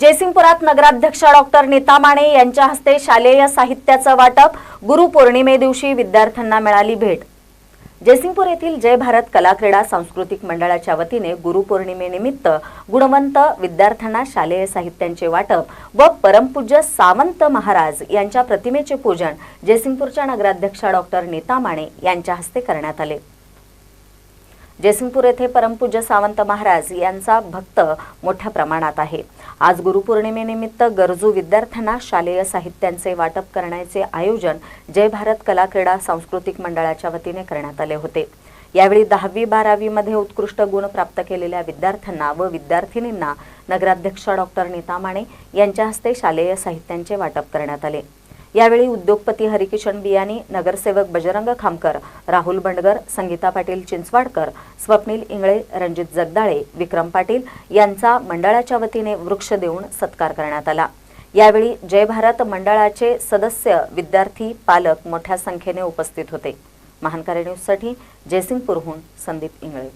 जयसिंगपुरात नगराध्यक्ष डॉक्टर नीता माने यांच्या हस्ते शालेय साहित्याचं वाटप. गुरुपौर्णिमे दिवशी विद्यार्थ्यांना मिळाली भेट. जयसिंगपूर येथील जय भारत कला क्रीडा सांस्कृतिक मंडळाच्या वतीने गुरुपौर्णिमेनिमित्त गुणवंत विद्यार्थ्यांना शालेय साहित्यांचे वाटप व परमपूज्य सावंत महाराज यांच्या प्रतिमेचे पूजन जयसिंगपूरच्या नगराध्यक्षा डॉक्टर नीता माने यांच्या हस्ते करण्यात आले. जयसिंगपूर येथे परमपूज्य सावंत महाराज यांचा भक्त मोठ्या प्रमाणात आहे. आज गुरुपौर्णिमेनिमित्त गरजू विद्यार्थ्यांना शालेय साहित्यांचे वाटप करण्याचे आयोजन जय भारत कला क्रीडा सांस्कृतिक मंडळाच्या वतीने करण्यात आले होते. यावेळी दहावी बारावीमध्ये उत्कृष्ट गुण प्राप्त केलेल्या विद्यार्थ्यांना व विद्यार्थिनींना नगराध्यक्ष डॉक्टर नीता माने यांच्या हस्ते शालेय साहित्यांचे वाटप करण्यात आले. यावेळी उद्योगपती हरिकिशन बियानी नगरसेवक बजरंग खामकर राहुल बंडगर संगीता पाटील चिंचवाडकर स्वप्नील इंगळे रणजित जगदाळे विक्रम पाटील यांचा मंडळाच्या वतीने वृक्ष देऊन सत्कार करण्यात आला. यावेळी जय भारत मंडळाचे सदस्य विद्यार्थी पालक मोठ्या संख्येने उपस्थित होते. महानकारी न्यूजसाठी जयसिंगपूरहून संदीप इंगळे.